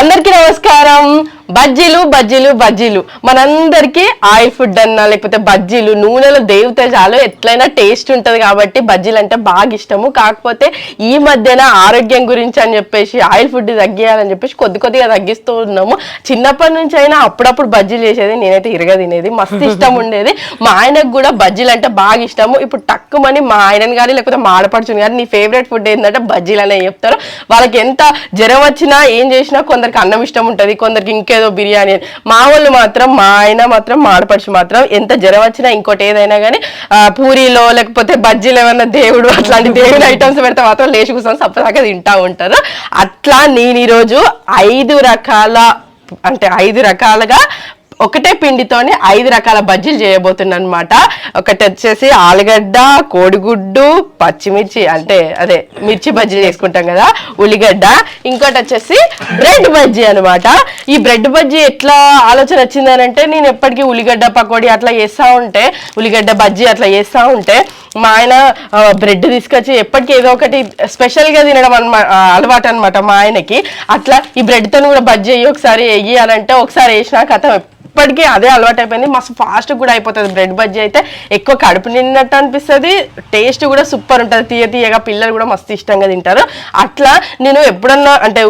అందరికీ నమస్కారం. బజ్జీలు బజ్జీలు బజ్జీలు. మనందరికీ ఆయిల్ ఫుడ్ అన్నా లేకపోతే బజ్జీలు నూనెలో దేవుతే చాలు ఎట్లయినా టేస్ట్ ఉంటుంది కాబట్టి బజ్జీలు అంటే బాగా ఇష్టము. కాకపోతే ఈ మధ్యన ఆరోగ్యం గురించి అని చెప్పేసి ఆయిల్ ఫుడ్ తగ్గియాలని చెప్పేసి కొద్ది కొద్దిగా తగ్గిస్తూ ఉన్నాము. చిన్నప్పటి నుంచి అయినా అప్పుడప్పుడు బజ్జీలు చేసేది నేనైతే ఇరగ తినేది. మస్తు ఇష్టం ఉండేది. మా ఆయనకు కూడా బజ్జీలు అంటే బాగా ఇష్టము. ఇప్పుడు తక్కువని మా ఆయనని కానీ లేకపోతే మా ఆడపడుచుని కానీ నీ ఫేవరెట్ ఫుడ్ ఏంటంటే బజ్జీలు అనే చెప్తారు. వాళ్ళకి ఎంత జ్వరం వచ్చినా ఏం చేసినా కొందరికి అన్నం ఇష్టం ఉంటుంది. కొందరికి ఏదో బిర్యానీ అని. మా వాళ్ళు మాత్రం మా ఆయన మాత్రం మా ఆడపడుచు మాత్రం ఎంత జ్వరం వచ్చినా ఇంకోటి ఏదైనా కానీ పూరీలో లేకపోతే బజ్జీలు ఏమన్నా దేవుడు అట్లాంటి దేవుడి ఐటమ్స్ పెడితే మాత్రం లేచి కూర్చొని సప్పదాకా తింటా ఉంటారు అట్లా నేను ఈరోజు ఐదు రకాల అంటే ఐదు రకాలుగా ఒకటే పిండితోనే ఐదు రకాల బజ్జీలు చేయబోతున్నాను అనమాట ఒకటి వచ్చేసి ఆలుగడ్డ కోడిగుడ్డు పచ్చిమిర్చి అంటే అదే మిర్చి బజ్జీలు చేసుకుంటాం కదా ఉల్లిగడ్డ. ఇంకోటి వచ్చేసి బ్రెడ్ బజ్జీ అనమాట ఈ బ్రెడ్ బజ్జీ ఎట్లా ఆలోచన వచ్చింది అని అంటే నేను ఎప్పటికీ ఉల్లిగడ్డ పకోడీ అట్లా చేస్తా ఉంటే ఉల్లిగడ్డ బజ్జీ అట్లా చేస్తా ఉంటే మా ఆయన బ్రెడ్ తీసుకొచ్చి ఎప్పటికీ ఏదో ఒకటి స్పెషల్గా తినడం అనమాట అలవాటు అనమాట మా ఆయనకి. అట్లా ఈ బ్రెడ్తో కూడా బజ్జీ వేయి ఒకసారి వెయ్యి అని అంటే ఒకసారి వేసినా కథ ఇప్పటికీ అదే అలవాటు అయిపోయింది మస్తు ఫాస్ట్ కూడా అయిపోతుంది బ్రెడ్ బజ్జీ అయితే. ఎక్కువ కడుపు నిండినట్టు అనిపిస్తుంది. టేస్ట్ కూడా సూపర్ ఉంటుంది. తీయ తీయగా పిల్లలు కూడా మస్తు ఇష్టంగా తింటారు. అట్లా నేను ఎప్పుడన్నా అంటే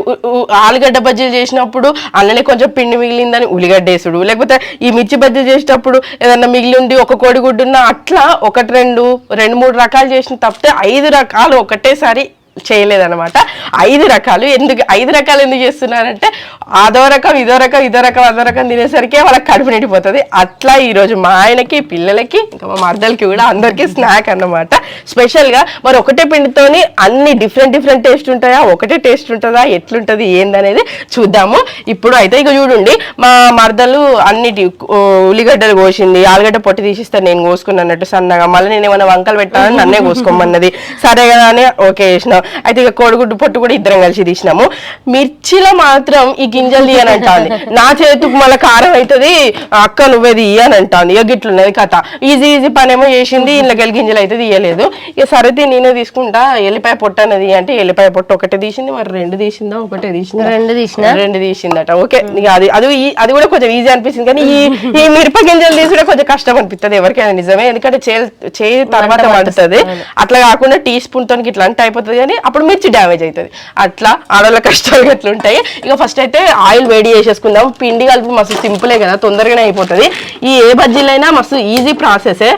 ఆలుగడ్డ బజ్జీలు చేసినప్పుడు అన్ననే కొంచెం పిండి మిగిలిందని ఉల్లిగడ్డ వేసుడు లేకపోతే ఈ మిర్చి బజ్జీ చేసేటప్పుడు ఏదన్నా మిగిలి ఉండి ఒక కోడిగుడ్డు ఉన్న అట్లా ఒకటి రెండు రెండు మూడు రకాలు చేసిన తప్పితే ఐదు రకాలు ఒకటేసారి చేయలేదనమాట ఐదు రకాలు. ఎందుకు ఐదు రకాలు ఎందుకు చేస్తున్నారంటే అదో రకం ఇదో రకం ఇదో రకం అదో రకం తినేసరికి వాళ్ళకి కడుపు నిండిపోతుంది. అట్లా ఈరోజు మా ఆయనకి పిల్లలకి ఇంకా మా మర్దలకి కూడా అందరికీ స్నాక్ అన్నమాట. స్పెషల్గా మరి ఒకటే పిండితోని అన్ని డిఫరెంట్ డిఫరెంట్ టేస్ట్ ఉంటాయా? ఒకటే టేస్ట్ ఉంటుందా? ఎట్లుంటుంది? ఏందనేది చూద్దాము. ఇప్పుడు అయితే ఇక చూడండి మా మర్దలు అన్నిటి ఉల్లిగడ్డలు కోసింది. ఆలుగడ్డ పొట్టి తీసిస్తే నేను కోసుకున్నట్టు సన్నగా. మళ్ళీ నేను ఏమైనా వంకలు పెట్టాలని నన్నే కోసుకోమన్నది. సరే కదా అని ఓకే చేసినాం. అయితే ఇక కోడిగుడ్డు పొట్టు కూడా ఇద్దరం కలిసి తీసినాము. మిర్చిలో మాత్రం ఈ గింజలు తీయని అంటాంది నా చేతికి మళ్ళీ కారం అవుతుంది అక్క నువ్వే తీయి అని అంటాంది. ఇక గిట్లున్నది కథ. ఈజీ ఈజీ పని ఏమో చేసింది ఇంట్లోకి గింజలు అయితే తీయలేదు. ఇక సరితే నేనే తీసుకుంటా. ఎల్లిపాయ పొట్టు అన్నది అంటే ఎల్లిపాయ పొట్టు ఒకటే తీసింది మరి రెండు తీసిందా ఒకటే తీసిందా? రెండు తీసిన? రెండు తీసిందట. ఓకే ఇక అది అది అది కూడా కొంచెం ఈజీ అనిపిస్తుంది కానీ ఈ ఈ మిరప గింజలు తీసుకుంటే కొంచెం కష్టం అనిపిస్తుంది ఎవరికైనా నిజమే. ఎందుకంటే చేయి చేయి తర్వాత పడుతుంది అట్లా కాకుండా టీ స్పూన్తో ఇట్లా అంటే అయిపోతుంది కానీ అప్పుడు మిర్చి డ్యామేజ్ అవుతుంది. అట్లా ఆడవాళ్ళ కష్టాలు అట్లా ఉంటాయి? ఇక ఫస్ట్ అయితే ఆయిల్ వేడి చేసేసుకుందాం. పిండి కలిపి మస్తు సింపులే కదా తొందరగానే అయిపోతుంది. ఈ ఏ బజ్జీలైనా మస్తు ఈజీ ప్రాసెసే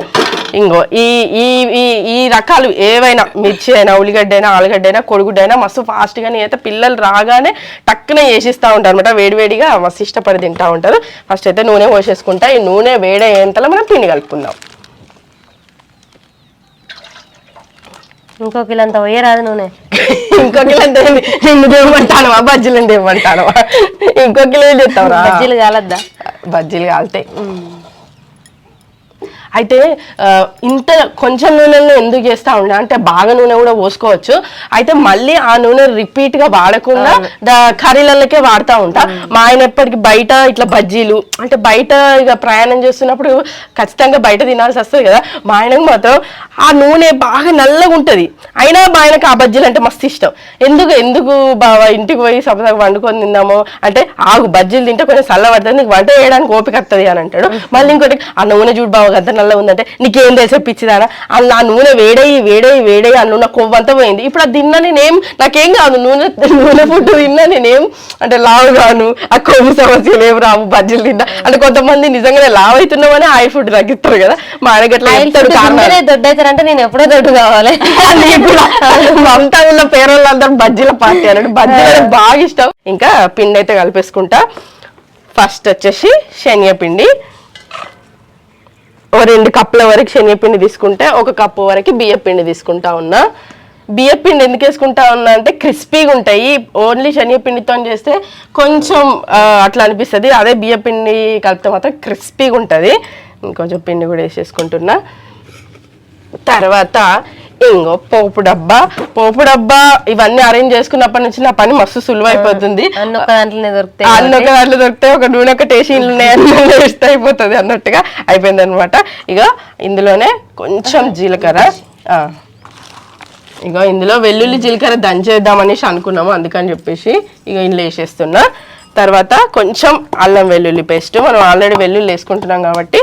ఇంకో ఈ ఈ ఈ ఈ రకాలు ఏవైనా మిర్చి అయినా ఉల్లిగడ్డ అయినా ఆలుగడ్డ అయినా కొడుగుడ్డ అయినా మస్తు ఫాస్ట్గా అయితే పిల్లలు రాగానే టక్కున వేసిస్తూ ఉంటారు అనమాట వేడివేడిగా మస్తు ఇష్టపడి తింటూ ఉంటారు. ఫస్ట్ అయితే నూనె పోసేసుకుంటా. ఈ నూనె వేడయ్యేంతలో మనం పిండి కలుపుకుందాం. ఇంకో కిలో అంత పోయరాదు నూనె ఇంకో కిలో ఏంది? నిన్ను దేవమంటానవా? బజ్జీలను దేవమంటానవా? ఇంకో కిలో ఏం చేస్తావురా? బజ్జీలు కాలద్దా? బజ్జీలు కాలుతాయి అయితే ఇంత కొంచెం నూనెలో ఎందుకు చేస్తా ఉండే? అంటే బాగా నూనె కూడా పోసుకోవచ్చు. అయితే మళ్ళీ ఆ నూనె రిపీట్గా వాడకుండా దా- కర్రీలలోకే వాడుతూ ఉంటా. మా ఆయన ఎప్పటికి బయట ఇట్లా బజ్జీలు అంటే బయట ఇక ప్రయాణం చేస్తున్నప్పుడు ఖచ్చితంగా బయట తినాల్సి వస్తుంది కదా. మా ఆయనకు మాత్రం ఆ నూనె బాగా నల్లగా ఉంటది. అయినా మా ఆయనకు ఆ బజ్జీలు అంటే మస్తు ఇష్టం. ఎందుకు ఎందుకు బావా ఇంటికి పోయి సపదాగా వండుకొని తిందాము? అంటే ఆగు బజ్జీలు తింటే కొంచెం చల్ల పడుతుంది నీకు వంట చేయడానికి ఓపిక వస్తుంది అని అంటాడు. మళ్ళీ ఇంకోటి ఆ నూనె చూడు బావ గద్ద నల్ల ఉందంటే నీకేం తెలిసే పిచ్చిదానా అలా ఆ నూనె వేడయి వేడయి వేడయి ఆ నూనె కొవ్వంతా పోయింది. ఇప్పుడు అది తిన్నా నేనేం నాకేం కాదు నూనె నూనె ఫుడ్ తిన్నా నేనేం అంటే లావు కాను ఆ కొవ్వు సమస్యలు ఏం రావు బజ్జీలు తిన్నా. అంటే కొంతమంది నిజంగానే లావు అవుతున్నామని ఆయిల్ ఫుడ్ తగ్గిస్తారు కదా. మా ఆయనకి అట్లా చెప్తాడు దొడ్డైతారంటే నేను ఎప్పుడో దొడ్డు కావాలి. మమతా ఉన్న పేరోళ్ళందరూ బజ్జీల పార్టీ అన్నాడు. బజ్జీలు అంటే బాగా ఇష్టం. ఇంకా పిండి అయితే కలిపేసుకుంటా. ఫస్ట్ వచ్చేసి శనగపిండి ఓ రెండు కప్పుల వరకు శనగపిండి తీసుకుంటే ఒక కప్పు వరకు బియ్యపిండి తీసుకుంటా ఉన్నా. బియ్యపిండి ఎందుకు వేసుకుంటా ఉన్నా అంటే క్రిస్పీగా ఉంటాయి. ఓన్లీ శనగపిండితో చేస్తే కొంచెం అట్లా అనిపిస్తుంది. అదే బియ్యపిండి కలిపితే మాత్రం క్రిస్పీగా ఉంటుంది. ఇంకొంచెం పిండి కూడా వేసేసుకుంటున్నా. తర్వాత ఇంకో పోపు డబ్బా పోపు డబ్బా ఇవన్నీ అరేంజ్ చేసుకున్నప్పటి నుంచి నా పని మస్తు సులువు అయిపోతుంది అన్న ఒక దాంట్లోనే దొరుకుతాయి అన్న దాంట్లో దొరికితే ఒక నూనె ఒక టేసి అన్నీ వేస్తే అయిపోతుంది అన్నట్టుగా అయిపోయింది అనమాట ఇక ఇందులోనే కొంచెం జీలకర్ర. ఇగో ఇందులో వెల్లుల్లి జీలకర్ర దంచేద్దామనేసి అనుకున్నాము అందుకని చెప్పేసి ఇక ఇందులో వేసేస్తున్నా. తర్వాత కొంచెం అల్లం వెల్లుల్లి పేస్ట్ మనం ఆల్రెడీ వెల్లుల్లి వేసుకుంటున్నాం కాబట్టి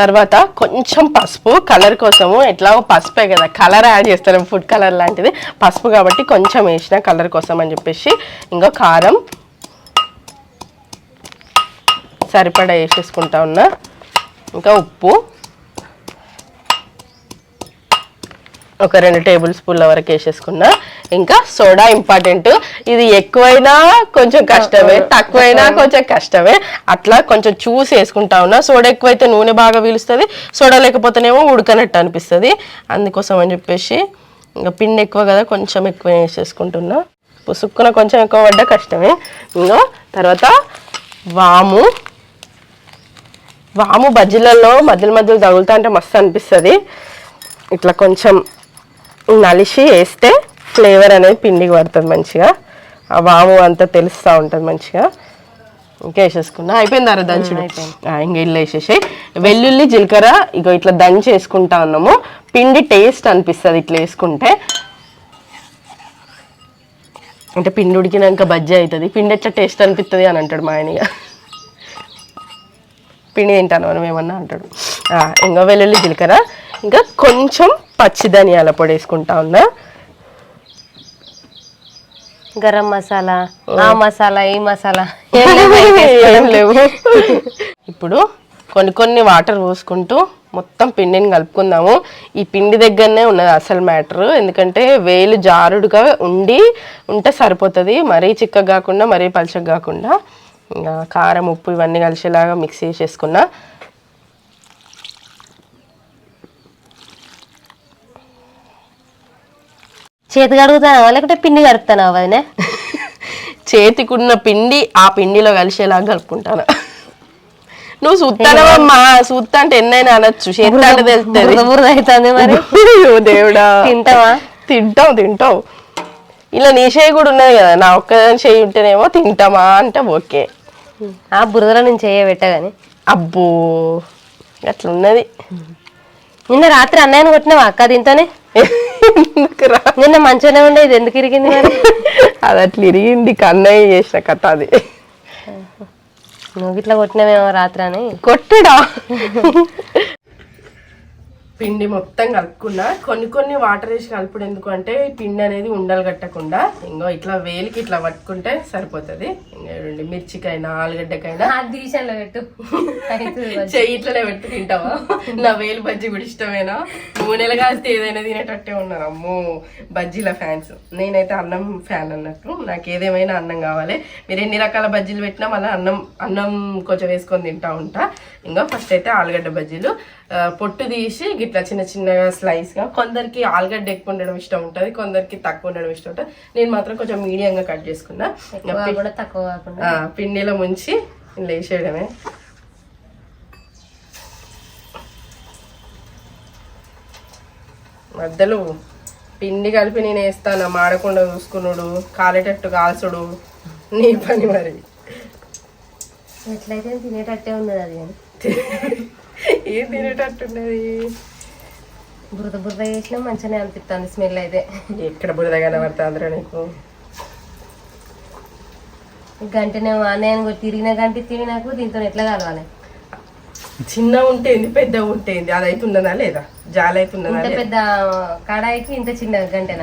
తర్వాత కొంచెం పసుపు కలర్ కోసము ఎట్లాగో పసుపే కదా కలర్ యాడ్ చేస్తారు ఫుడ్ కలర్ లాంటిది. పసుపు కాబట్టి కొంచెం వేసిన కలర్ కోసం అని చెప్పేసి ఇంకా కారం సరిపడా వేసేసుకుంటా ఉన్నా. ఇంకా ఉప్పు. ఒక రెండు టేబుల్ స్పూన్ల వరకు వేసేసుకున్నా. ఇంకా సోడా ఇంపార్టెంట్. ఇది ఎక్కువైనా కొంచెం కష్టమే తక్కువైనా. కొంచెం కష్టమే. అట్లా కొంచెం చూసి వేసుకుంటా ఉన్నా. సోడా ఎక్కువైతే నూనె బాగా పీలుస్తుంది. సోడా లేకపోతేనేమో ఉడకనట్టు అనిపిస్తుంది. అందుకోసం అని చెప్పేసి ఇంకా పిండి ఎక్కువ కదా కొంచెం ఎక్కువ వేసేసుకుంటున్నా. పుసుక్కున కొంచెం ఎక్కువ పడ్డా కష్టమే. ఇంకా తర్వాత వాము. వాము బజ్జీలలో మధ్యలో మధ్యలో తగులుతా అంటే మస్తు అనిపిస్తుంది. ఇట్లా కొంచెం నలిసి వేస్తే ఫ్లేవర్ అనేది పిండికి పడుతుంది మంచిగా. ఆ వాము అంతా తెలుస్తూ ఉంటుంది మంచిగా. ఇంకా వేసేసుకున్నా. అయిపోయిందారా దంచుడు ఆ, ఇంకా ఇల్లు వేసేసి వెల్లుల్లి జీలకర్ర ఇగో ఇట్లా దంచి వేసుకుంటా ఉన్నాము పిండి టేస్ట్ అనిపిస్తుంది ఇట్లా వేసుకుంటే. అంటే పిండి ఉడికినాక బజ్జీ అవుతుంది. పిండి ఎట్లా టేస్ట్ అనిపిస్తుంది అని అంటాడు మా ఆయనగా పిండి తింటాను మనం ఏమన్నా అంటాడు. ఇంకా వెల్లుల్లి జీలకర్ర. ఇంకా కొంచెం పచ్చి ధనియాల పొడి వేసుకుంటా ఉన్నా. గరం మసాలా ఆ మసాలా ఈ మసాలా. ఏం లేవు. ఇప్పుడు కొన్ని కొన్ని వాటర్ పోసుకుంటూ మొత్తం పిండిని కలుపుకుందాము. ఈ పిండి దగ్గరనే ఉన్నది అసలు మ్యాటర్. ఎందుకంటే వేలు జారుడుగా ఉండి ఉంటే సరిపోతుంది. మరీ చిక్కగా కాకుండా మరీ పలచగా కాకుండా. ఇంకా కారం ఉప్పు ఇవన్నీ కలిసేలాగా మిక్స్ చేసేసుకున్నా. చేతి కడుగుతానా లేకుంటే పిండి కడుపుతానా వదినే? చేతికున్న పిండి ఆ పిండిలో కలిసేలాగా కలుపుకుంటాను నువ్వు చూస్తానమ్మా చూస్తా అంటే ఎన్నైనా అనొచ్చు. చేతి అంటే తెలుస్తుంది మరి. దేవుడా. తింటావా? తింటావు తింటావు ఇలా నీ చేయి కూడా ఉన్నది కదా నా ఒక్కదాని చేయి ఉంటేనేమో తింటామా అంటే ఓకే. ఆ బురదలో నేను చేయబెట్టగాని అబ్బో అట్లా ఉన్నది నిన్న రాత్రి అన్నయ్యను కొట్టినావా? అక్క దీంతోనే? నిన్న మంచిగానే ఉండేది ఎందుకు ఇరిగింది మరి? అది అట్లా ఇరిగింది కన్నయ్య చేసిన కథ అది. నువ్వు ఇట్లా కొట్టినావేమో రాత్రి అని. కొట్టడా? పిండి మొత్తం కలుపుకున్నా. కొన్ని కొన్ని వాటర్ వేసి కలుపుడు ఎందుకు అంటే ఈ పిండి అనేది ఉండలు కట్టకుండా ఇంకో ఇట్లా వేలికి ఇట్లా పట్టుకుంటే సరిపోతుంది. ఇంకా రెండు మిర్చికైనా ఆలుగడ్డకైనా. డివిజన్లో పెట్టు. చెయ్యి ఇట్లనే పెట్టి తింటావా? నా వేలు బజ్జీ కూడా ఇష్టమేనా? నూనెలు కాస్తే ఏదైనా తినేటట్టే ఉన్నారు. అమ్మో బజ్జీల ఫ్యాన్స్. నేనైతే అన్నం ఫ్యాన్ అన్నట్టు. నాకు ఏదేమైనా అన్నం కావాలి. మీరు ఎన్ని రకాల బజ్జీలు పెట్టినా మళ్ళీ అన్నం అన్నం కొంచెం వేసుకొని తింటా ఉంటా. ఇంకా ఫస్ట్ అయితే ఆలుగడ్డ బజ్జీలు. పొట్టు తీసి ఇట్లా చిన్న చిన్నగా slice గా కొందరికి ఆలుగడ్డ ఎక్కువ ఉండడం ఇష్టం ఉంటుంది కొందరికి తక్కువ ఉండడం ఇష్టం ఉంటుంది. నేను మాత్రం కొంచెం మీడియంగా కట్ చేసుకున్నా. కూడా తక్కువ కాకుండా. పిండిలో ముంచి ఇలా వేసేయడమే మధ్యలో పిండి కలిపి నేను వేస్తాను మాడకుండా చూసుకున్నాడు కాలేటట్టు కాల్చుడు. నీ పని మరి. ఎట్లయితే తినేటట్టే ఉన్నది అది. ఏం తినేటట్టున్నది? బురద బురద చేసినా మంచిగానే అనిపిస్తుంది స్మెల్ అయితే. ఎక్కడ బురద కనబడతా అందరూ నీకు? గంటనే కొట్టి తిరిగిన గంట తిని నాకు దీంతో ఎట్లా కలవాలి? చిన్న ఉంటేంది పెద్ద ఉంటేంది అది అవుతున్నదా లేదా? జాలి అవుతున్నదా ఇంత పెద్ద కడాయికి ఇంత చిన్న గంటెన?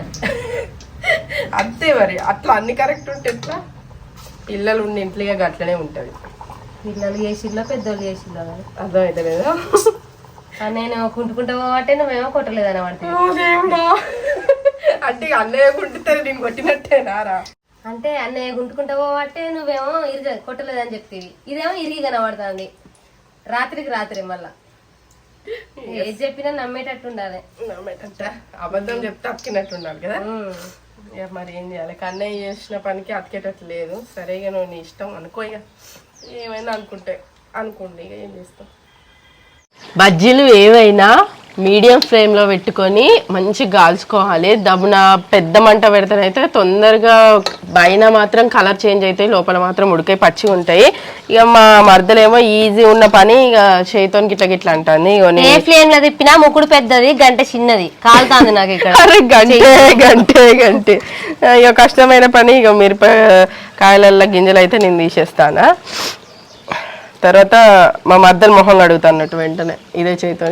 అంతే మరి. అట్లా అన్ని కరెక్ట్ ఉంటే ఎట్లా? పిల్లలు ఉండి ఇంట్లో అట్లనే ఉంటుంది. పిల్లలు చేసిల్లో పెద్దోళ్ళు చేసిల్లో కానీ అర్థమైతే లేదా కానీ నేను కుంటుకుంటా పోవట్టే నువ్వేమో ఓ దేవుడా. అంటే అన్నయ్య కుంటుతారు నేను కొట్టినట్టేనారా అంటే అన్నయ్య గుంటుకుంటా పోవట్టే నువ్వేమో ఇరిగ కొట్టలేదని చెప్తీవి. ఇదేమో ఇరిగి కనబడుతుంది రాత్రికి రాత్రి మళ్ళా. ఏది చెప్పినా నమ్మేటట్టు ఉండాలి. నమ్మేటంట అబద్ధం చెప్తే అతికినట్టు ఉండాలి కదా మరి ఏం చేయాలి? కన్నయ్య చేసిన పనికి అతికేటట్టు లేదు. సరే ఇక నువ్వు నీ ఇష్టం అనుకో ఇక. ఏమైనా అనుకుంటే అనుకోండి ఇక ఏం చేస్తాం? బజ్జీలు ఏవైనా మీడియం ఫ్లేమ్లో పెట్టుకొని మంచిగా కాల్చుకోవాలి దమ్మున పెద్ద మంట పెడితేనైతే తొందరగా పైన మాత్రం కలర్ చేంజ్ అవుతాయి లోపల మాత్రం ఉడికాయి పచ్చి ఉంటాయి. ఇక మా మరదలేమో ఈజీ ఉన్న పని ఇక చేతితో గిట్ల గిట్ల అంటుంది. ఇగో ఏ ఫ్లేమ్లో తిప్పినా ముక్కుడు పెద్దది గంట చిన్నది. కాలుతాంది నాకు ఇక్కడ. అరే గంటే గంటే గంటే. ఇక కష్టమైన పని ఇక మిరపకాయలల్లో గింజలు అయితే నేను తీసేస్తానా? తర్వాత మా మద్దలు మొహం అడుగుతాన్నట్టు వెంటనే ఇదే చేతితో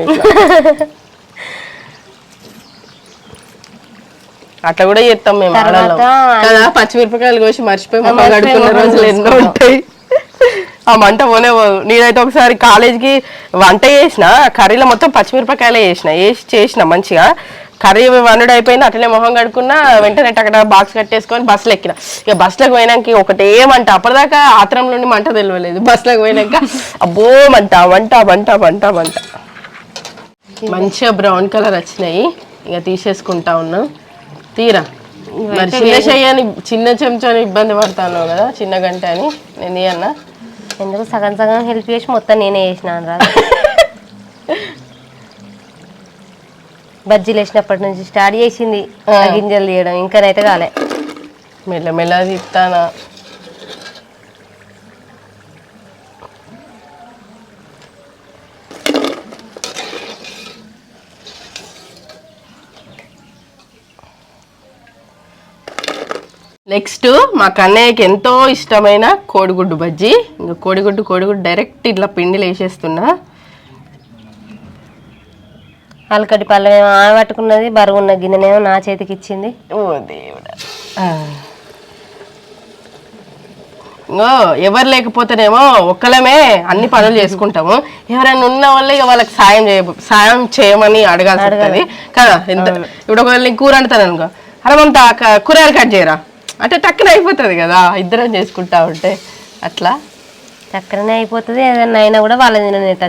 అట్లా కూడా చేస్తాం మేము. కదా పచ్చిమిరపకాయలు కోసి మర్చిపోయి మొహం రోజులు ఎన్నో ఉంటాయి. ఆ మంట పోనే నేనైతే ఒకసారి కాలేజ్కి వంట చేసిన కర్రీలో మొత్తం పచ్చిమిరపకాయలే చేసిన వేసి చేసిన మంచిగా. కర్రీ వండుడు అయిపోయింది అట్లనే మొహం కడుక్కున్నా వెంటనే అక్కడ బాక్స్ కట్టేసుకొని బస్సులో ఎక్కిన. ఇక బస్సులోకి పోయినాక ఒకటే మంట అప్పటిదాకా ఆత్రం నుండి మంట తెలియలేదు బస్సులోకి పోయినాక అబ్బో మంట మంట మంట మంట మంట మంచిగా బ్రౌన్ కలర్ వచ్చినాయి. ఇక తీసేసుకుంటా ఉన్నాం. తీరా? మరి చిన్న చెయ్యని చిన్న చెంచాని ఇబ్బంది పడతాను కదా చిన్న గంట అని. నేను అన్నా ఎందుకు సగం సగం హెల్ప్ చేసి మొత్తం నేనే చేసినాను రా బజ్జీలు వేసినప్పటి నుంచి స్టార్ట్ చేసింది ఆ. గింజలు తీయడం. ఇంకానైతే కాలే. మెల్ల మెల్ల నెక్స్ట్ మా కన్నయ్యకి ఎంతో ఇష్టమైన కోడిగుడ్డు బజ్జీ. ఇంకా కోడిగుడ్డు కోడిగుడ్డు డైరెక్ట్ ఇట్లా పిండిలు వేసేస్తున్నా. ఆలుకడ్డి పళ్ళమేమో ఆమె పట్టుకున్నది బరువు ఉన్న గిన్నెనేమో నా చేతికి ఇచ్చింది. ఓ దేవుడా. ఎవరు లేకపోతేనేమో ఒక్కలమే అన్ని పనులు చేసుకుంటాము. ఎవరైనా ఉన్న వాళ్ళు ఇక వాళ్ళకి సాయం చేయ సాయం చేయమని అడగాల్సి ఉంటుంది కదా ఎంత ఇప్పుడు ఒకవేళ నీకు కూర అంటాను అనుకో అరే మమత క- కూరగాయలు కట్ చేయరా? అంటే టక్కున అయిపోతుంది కదా ఇద్దరం చేసుకుంటా ఉంటే. అట్లా? చక్కరనే అయిపోతుంది ఏదన్నా అయినా కూడా వాళ్ళ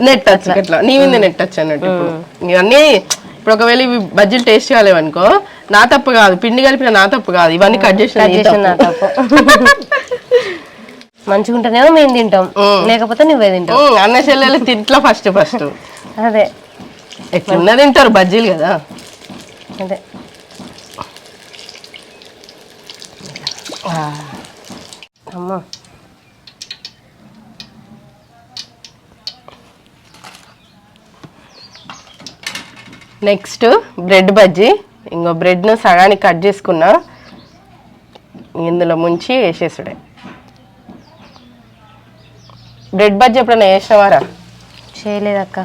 నెట్ టచ్ అట్లా. నీ మీద నెట్ టచ్ అన్నట్టు ఇప్పుడు. ఇవన్నీ ఇప్పుడు ఒకవేళ ఇవి బజ్జీలు టేస్ట్ కాలేవనుకో నా తప్పు కాదు. పిండి కలిపిన నా తప్పు కాదు. ఇవన్నీ కట్ చేసిన నీ తప్పు. మంచిగా ఉంటేనేమో మేము తింటాం. లేకపోతే నువ్వే తింటావు. అన్న చెల్లెలు తింట్లో ఫస్ట్ ఫస్ట్ అదే. ఎట్లున్నా తింటారు బజ్జీలు కదా. అదే. అమ్మో. నెక్స్ట్ బ్రెడ్ బజ్జీ ఇంకో బ్రెడ్ను సగానికి కట్ చేసుకున్నా ఇందులో ముంచి వేసేసుడే. బ్రెడ్ బజ్జీ ఎప్పుడైనా వేసినవారా? చేయలేదక్క.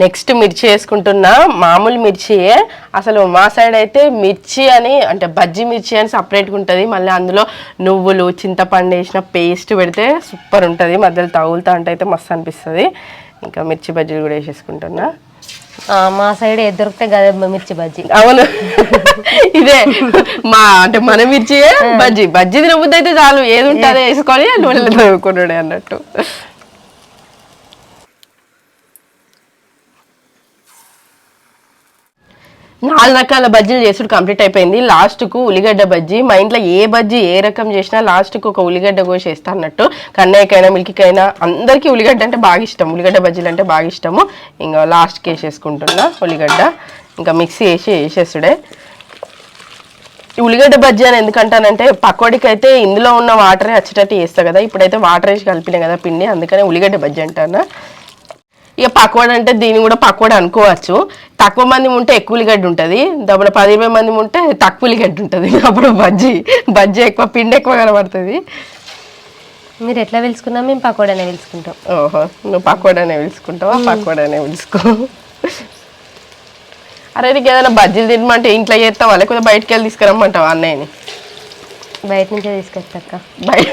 నెక్స్ట్ మిర్చి వేసుకుంటున్నా మామూలు మిర్చియే అసలు మా సైడ్ అయితే మిర్చి అని అంటే బజ్జీ మిర్చి అని సపరేట్గా ఉంటుంది. మళ్ళీ అందులో నువ్వులు చింతపండు వేసిన పేస్ట్ పెడితే సూపర్ ఉంటుంది. మధ్యలో తగులుతా అంటే అయితే మస్తు అనిపిస్తుంది. ఇంకా మిర్చి బజ్జీలు కూడా వేసేసుకుంటున్నా. మా సైడ్ ఏది దొరికితే గదే మిర్చి బజ్జీ. అవును. ఇదే. మా అంటే మన మిర్చియే బజ్జీ. బజ్జీ తినబుద్ధి అయితే చాలు. ఏది ఉంటే అదే వేసుకొని నూనెలో తవ్వుకున్నాడే అన్నట్టు. నాలుగు రకాల బజ్జీలు చేసుడు కంప్లీట్ అయిపోయింది. లాస్ట్కు ఉల్లిగడ్డ బజ్జీ. మా ఇంట్లో ఏ బజ్జీ ఏ రకం చేసినా లాస్ట్కు ఒక ఉల్లిగడ్డ కోసి వేస్తా అన్నట్టు. కన్నయ్యకైనా మిల్కికైనా అందరికీ ఉల్లిగడ్డ అంటే బాగా ఇష్టం. ఉల్లిగడ్డ బజ్జీలు అంటే బాగా ఇష్టము. ఇంకా లాస్ట్కి వేసేసుకుంటున్నా ఉల్లిగడ్డ. ఇంకా మిక్సీ వేసి వేసేసుడే. ఉల్లిగడ్డ బజ్జీ అని ఎందుకంటానంటే పకోడీకి అయితే ఇందులో ఉన్న వాటరే వచ్చేటట్టు చేస్తా కదా. ఇప్పుడైతే వాటర్ వేసి కలిపినా కదా పిండి. అందుకనే ఉల్లిగడ్డ బజ్జీ అంటాను. ఇక పకోడ అంటే దీన్ని కూడా పకోడ అనుకోవచ్చు. తక్కువ మంది ఉంటే ఎక్కువ ఉల్లిగడ్డ ఉంటుంది. దప్పుడు పది ఇరవై మంది ఉంటే తక్కువ ఉల్లిగడ్డ ఉంటుంది. అప్పుడు బజ్జీ బజ్జీ ఎక్కువ పిండి ఎక్కువ కనబడుతుంది. మీరు ఎట్లా పిలుచుకున్నా మేము పకోడానే పిలుచుకుంటాం. ఓహో నువ్వు పకోడానే పిలుచుకుంటావా? పకోడానే పిలుచుకో. అరే నీకు ఏదైనా బజ్జీలు తినమంటే ఇంట్లో చేస్తావా? లేకపోతే బయటికి వెళ్ళి తీసుకురమ్మంటావా అన్నయ్యని? బయట నుంచే తీసుకొస్తాక్క బయట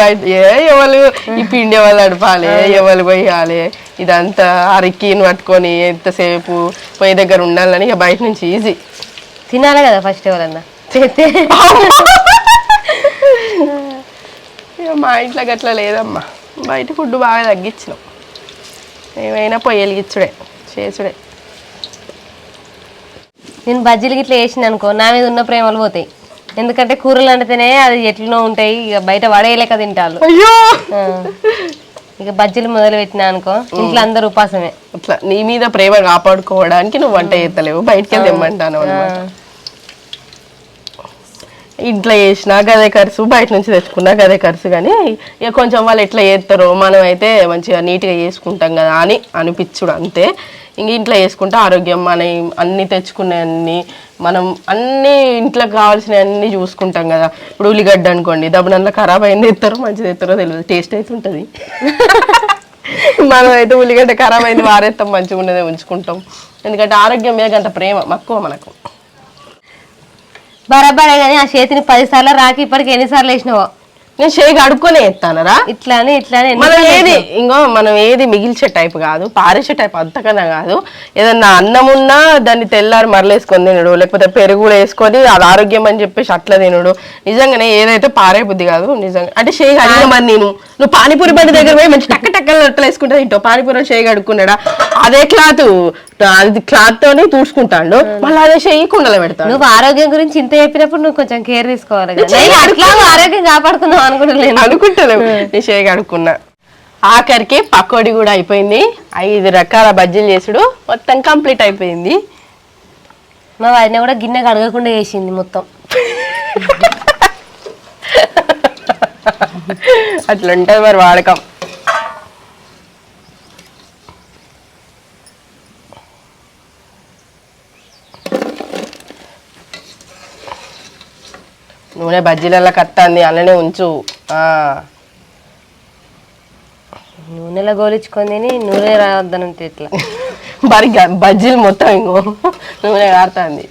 బయట ఏ ఎవరు? ఈ పిండి ఎవరు నడపాలి ఎవరు పోయాలి? ఇదంతా అరికిని పట్టుకొని ఎంతసేపు పొయ్యి దగ్గర ఉండాలని ఇక బయట నుంచి ఈజీ. తినాలి కదా ఫస్ట్ ఎవరన్నా? మా ఇంట్లో గట్లా లేదమ్మా. బయట ఫుడ్ బాగా తగ్గించినాం. ఏమైనా పొయ్యి వెలిగించుడే చేసుడే. నేను బజ్జీలు గిట్లా వేసిన అనుకో నా మీద ఉన్న ప్రేమలు పోతాయి. ఎందుకంటే కూరలు అండితేనే అది ఎట్లనో ఉంటాయి ఇక బయట వడేయలేక తింటారు అయ్యో. ఇక బజ్జీలు మొదలు పెట్టినా అనుకో ఇంట్లో అందరు ఉపాసమే. అట్లా నీ మీద ప్రేమ కాపాడుకోవడానికి నువ్వు వంట చేస్తలేవు బయటికి వెళ్ళి తెమ్మంటాను ఇంట్లో చేసినా గదే ఖర్చు బయట నుంచి తెచ్చుకున్నా గదే ఖర్చు కానీ ఇక కొంచెం వాళ్ళు ఎట్లా చేస్తారో మనం అయితే మంచిగా నీట్గా చేసుకుంటాం కదా అని అనిపించుడు అంతే. ఇంక ఇంట్లో చేసుకుంటే ఆరోగ్యం మన అన్ని తెచ్చుకునే మనం అన్ని ఇంట్లో కావాల్సిన అన్ని చూసుకుంటాం కదా. ఇప్పుడు ఉల్లిగడ్డ అనుకోండి దబ్బునంలో ఖరాబ్ అయింది ఎత్తారో మంచిది ఎత్తారో తెలియదు టేస్ట్ అయితే ఉంటుంది. మనం అయితే ఉల్లిగడ్డ ఖరాబ్ అయింది వారేస్తాం మంచిగా ఉన్నదే ఉంచుకుంటాం. ఎందుకంటే ఆరోగ్యం మీద అంత ప్రేమ మక్కువ మనకు. బరాబరే కానీ ఆ చేతిని పది సార్లు రాకి ఇప్పటికి ఎన్నిసార్లు వేసినావో నేను షేక్ అడుక్కొని ఎత్తానరా? ఇట్లానే ఇట్లానే మనం ఏది ఇంకో మనం ఏది మిగిల్చే టైప్ కాదు పారేసే టైప్ అంతకన్నా కాదు. ఏదన్నా అన్నం ఉన్నా దాన్ని తెల్లారి మరలేసుకొని తినడు లేకపోతే పెరుగు కూడా వేసుకొని అది ఆరోగ్యం అని చెప్పేసి అట్లా తినడు. నిజంగానే ఏదైతే పారే బుద్ధి కాదు నిజంగా. అంటే షేక్ అడిగిన మరి నేను నువ్వు పానీపూరి బండి దగ్గర పోయి మంచి టక్క టక్కలు అట్లా వేసుకుంటే తింటావు. పానీపూరి షేక్ అడుక్కున్నాడా? అదే క్లాత్ అది క్లాత్ తోనే తూడ్చుకుంటాడు మళ్ళీ అదే షేక్ కుండలో పెడతాడు. నువ్వు ఆరోగ్యం గురించి ఇంత చెప్పినప్పుడు నువ్వు కొంచెం కేర్ తీసుకోవాలి ఆరోగ్యం కాపాడుకుందాం అనుకుంటలేను అనుకుంటలేవు. నీ షేక్ అడుక్కున్నా ఆఖరికి పకోడీ కూడా అయిపోయింది. ఐదు రకాల బజ్జీలు చేసుడు మొత్తం కంప్లీట్ అయిపోయింది. మా వాడిని కూడా గిన్నె కడగకుండా చేసింది మొత్తం. అట్లా ఉంటుంది మరి వాడకం. నూనె బజ్జీలలో కత్తంది అలానే ఉంచు. ఆ, నూనెలో గోలించుకొని తిని నూనె రావద్దనంటే ఇట్లా మరి బజ్జీలు మొత్తం ఇంకో నూనె కారుతుంది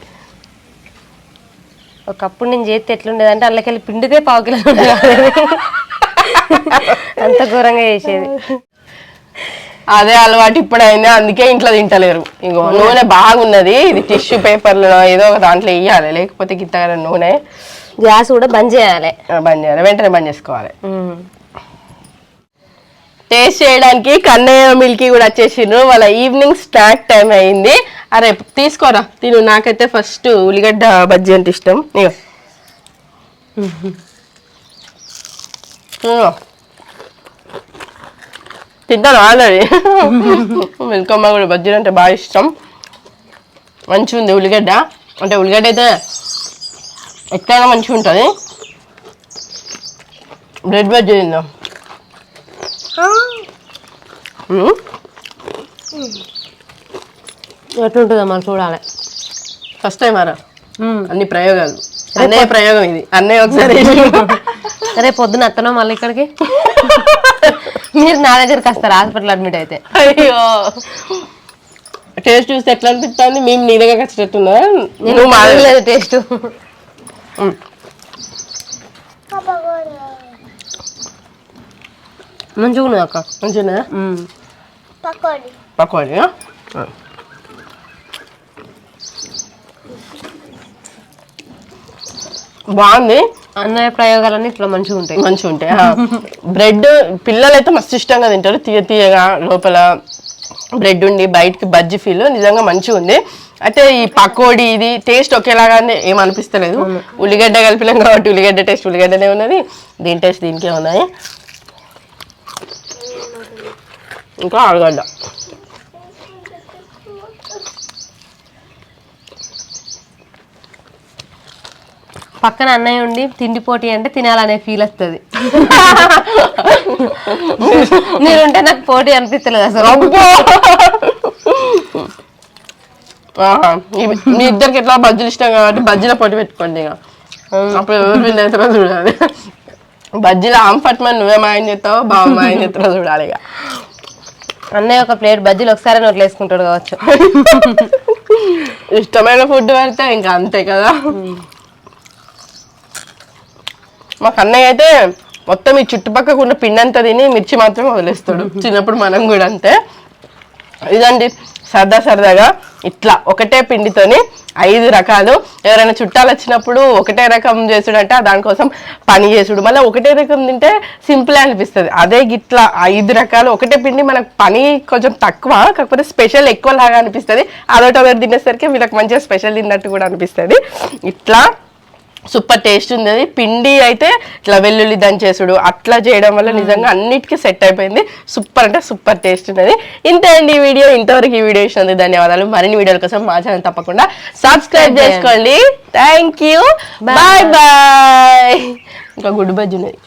ఒకప్పుడు నేను చేస్తే ఎట్లుండేదంటే అందులోకెళ్ళి పిండితే పావు కిలో నూనె కాలేదు. అంత ఘోరంగా చేసేది. అదే అలవాటు ఇప్పుడు అయింది అందుకే ఇంట్లో తింటలేరు. ఇంకో నూనె బాగున్నది ఇది టిష్యూ పేపర్లో ఏదో ఒక దాంట్లో వేయాలి లేకపోతే గిత్తగల నూనె. గ్యాస్ కూడా బంద్ చేయాలి. బంద్ చేయాలి. వెంటనే బంద్ చేసుకోవాలి. టేస్ట్ చేయడానికి కన్నయ్య మిల్కీ కూడా వచ్చేసిండ్రు. వాళ్ళ ఈవినింగ్ స్నాక్ టైం అయింది. అరే తీసుకోరా. తిను. నాకైతే ఫస్ట్ ఉల్లిగడ్డ బజ్జీ అంటే ఇష్టం. తింటాను ఆల్రెడీ? మిల్కమ్మ కూడా బజ్జీలు అంటే బాగా ఇష్టం. మంచిగా ఉంది ఉల్లిగడ్డ. అంటే ఉల్లిగడ్డ అయితే ఎట్లయినా మంచిగా ఉంటుంది. బ్రెడ్ బజ్జీ తిందాం ఉమ్. ఎట్లుంటుందో మనం చూడాలి. ఫస్ట్ టైం అరా? అన్ని ప్రయోగాలు. అన్నయ్య ప్రయోగం ఇది. అన్నయ్య ఒకసారి. రేపు పొద్దున అత్తనో మళ్ళీ ఇక్కడికి? మీరు నా దగ్గరికి వస్తారు హాస్పిటల్ అడ్మిట్ అయితే. అయ్యో. టేస్ట్ చూస్తే ఎట్లా అనిపిస్తుంది? మేము నీ దగ్గర వచ్చేటట్టున్నా నేను నువ్వు మా లేదు టేస్ట్. మంచిగా ఉన్నది అక్క. మంచిగా పకోడీ? ఆ. బాగుంది. అన్నయ్య ప్రయోగాలన్నీ ఇట్లా మంచిగా ఉంటాయి. మంచిగా ఉంటాయి బ్రెడ్ పిల్లలు అయితే మస్తు ఇష్టంగా తింటారు. తీయ తీయగా లోపల బ్రెడ్ ఉండి బయటకి బజ్జి ఫీల్ నిజంగా మంచిగా ఉంది అయితే ఈ పకోడీ ఇది టేస్ట్ ఒకేలాగానే ఏం అనిపిస్తలేదు ఉల్లిగడ్డ కలిపినాం కాబట్టి ఉల్లిగడ్డ టేస్ట్ ఉల్లిగడ్డనే ఉన్నది. దీని టేస్ట్ దీనికే ఉన్నాయి. ఇంకా ఆలుగడ్డ. పక్కన అన్నయ్య ఉండి తిండి పోటీ అంటే తినాలనే ఫీల్ వస్తుంది. మీరుంటే నాకు పోటీ అనిపిస్తలేదు అసలు. మీ ఇద్దరికి ఎట్లా బజ్జీలు ఇష్టం కాబట్టి బజ్జీల పొట్టి పెట్టుకోండి ఇక. అప్పుడు ఎవరు విన్ అవుతారో చూడాలి? బజ్జీల ఆంఫట్మని నువ్వే మాయం చేస్తావు? బావ మాయం చేస్తారో చూడాలి ఇక. అన్నయ్య ఒక ప్లేట్ బజ్జీలు ఒకసారి నోట్లు వేసుకుంటాడు కావచ్చు. ఇష్టమైన ఫుడ్ పెడితే ఇంకా అంతే కదా. మా కన్నయ్య అయితే మొత్తం ఈ చుట్టుపక్కల ఉన్న పిండి అంతా తిని మిర్చి మాత్రం వదిలేస్తాడు. చిన్నప్పుడు మనం కూడా అంతే. ఇదండి సరదా సరదాగా ఇట్లా ఒకటే పిండితోని ఐదు రకాలు. ఎవరైనా చుట్టాలు వచ్చినప్పుడు ఒకటే రకం చేసుడు అంటే దానికోసం పని చేసుడు. మళ్ళీ ఒకటే రకం తింటే సింపుల్ అనిపిస్తుంది. అదే గిట్లా ఐదు రకాలు ఒకటే పిండి మనకు పని కొంచెం తక్కువ కాకపోతే స్పెషల్ ఎక్కువ లాగా అనిపిస్తుంది. అదొకటి ఒకటి తినేసరికి వీళ్ళకి మంచిగా స్పెషల్ తిన్నట్టు కూడా అనిపిస్తుంది. ఇట్లా సూపర్ టేస్ట్ ఉంది అది. పిండి అయితే ఇట్లా వెల్లుల్లి దంచేసుడు అట్లా చేయడం వల్ల నిజంగా అన్నిటికీ సెట్ అయిపోయింది. సూపర్ అంటే సూపర్ టేస్ట్ ఉన్నది ఇంతే అండి ఈ వీడియో. ఇంతవరకు ఈ వీడియో ఇచ్చినందుకు ధన్యవాదాలు. మరిన్ని వీడియోల కోసం మా ఛానల్ తప్పకుండా సబ్స్క్రైబ్ చేసుకోండి. థ్యాంక్ యూ బాయ్ బాయ్ ఇంకా గుడ్ బజ్జి ఉన్నది.